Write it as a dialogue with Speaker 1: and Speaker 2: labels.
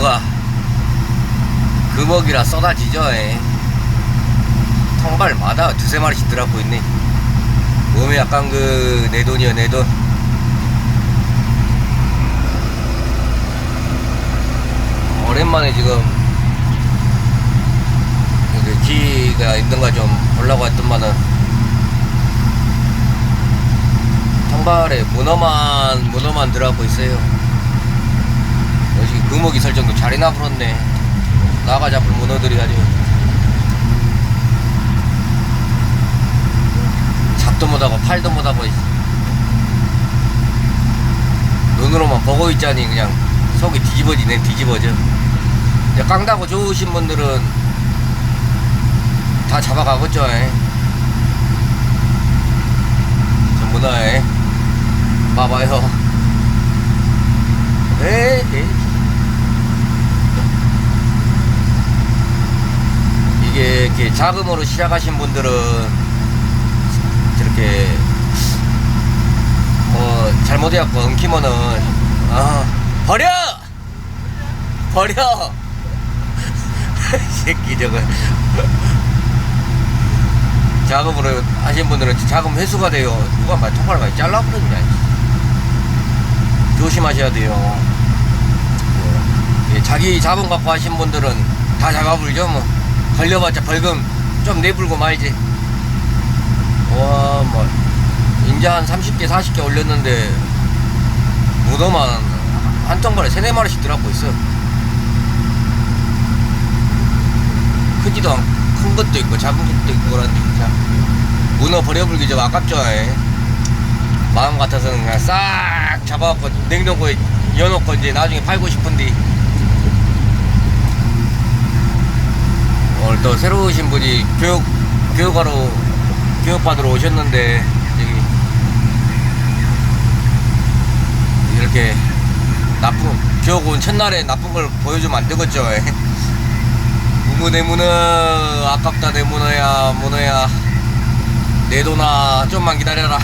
Speaker 1: 문어가. 금어기라 쏟아지죠 에. 통발마다 두세 마리씩 들어가고 있네. 몸이 약간 그 내 돈이요 내돈. 오랜만에 지금 그 기가 있는가 좀 보려고 했더만은 통발에 문어만 문어만 들어가고 있어요 금옥이 설정도 잘해나 불었네. 나가 잡을 문어들이 아주. 잡도 못하고 팔도 못하고 눈으로만 보고 있자니 그냥 속이 뒤집어지네 뒤집어져. 이제 깡다고 좋으신 분들은 다 잡아가겠죠 에. 저 문어에 봐봐요 에이 에이. 이렇게 자금으로 시작하신 분들은 저렇게 뭐 잘못해갖고 엉키면은 아 버려! 버려! 이 새끼 저거. 자금으로 하신 분들은 자금 회수가 돼요. 누가 말 통화를 많이 잘라버렸냐 조심하셔야 돼요. 예, 자기 자본 갖고 하신 분들은 다 잡아불죠 뭐 걸려봤자 벌금 좀 내불고 말지 와뭐 인제 한 30개 40개 올렸는데 무덤만 한 통발에 세네 마리씩 들어가고 있어 크지도 않고 큰 것도 있고 작은 것도 있고 그런데 진짜 문어 버려불기 좀 아깝죠 에. 마음 같아서는 그냥 싹 잡아갖고 냉동고에 이어놓고 이제 나중에 팔고 싶은데 오늘 또 새로 오신 분이 교육 교육하러 교육 받으러 오셨는데 여기 이렇게 나쁜 교육 온 첫날에 나쁜 걸 보여주면 안 되겠죠. 무무 내 문어 아깝다 내 문어야 문어야. 내 돈아 좀만 기다려라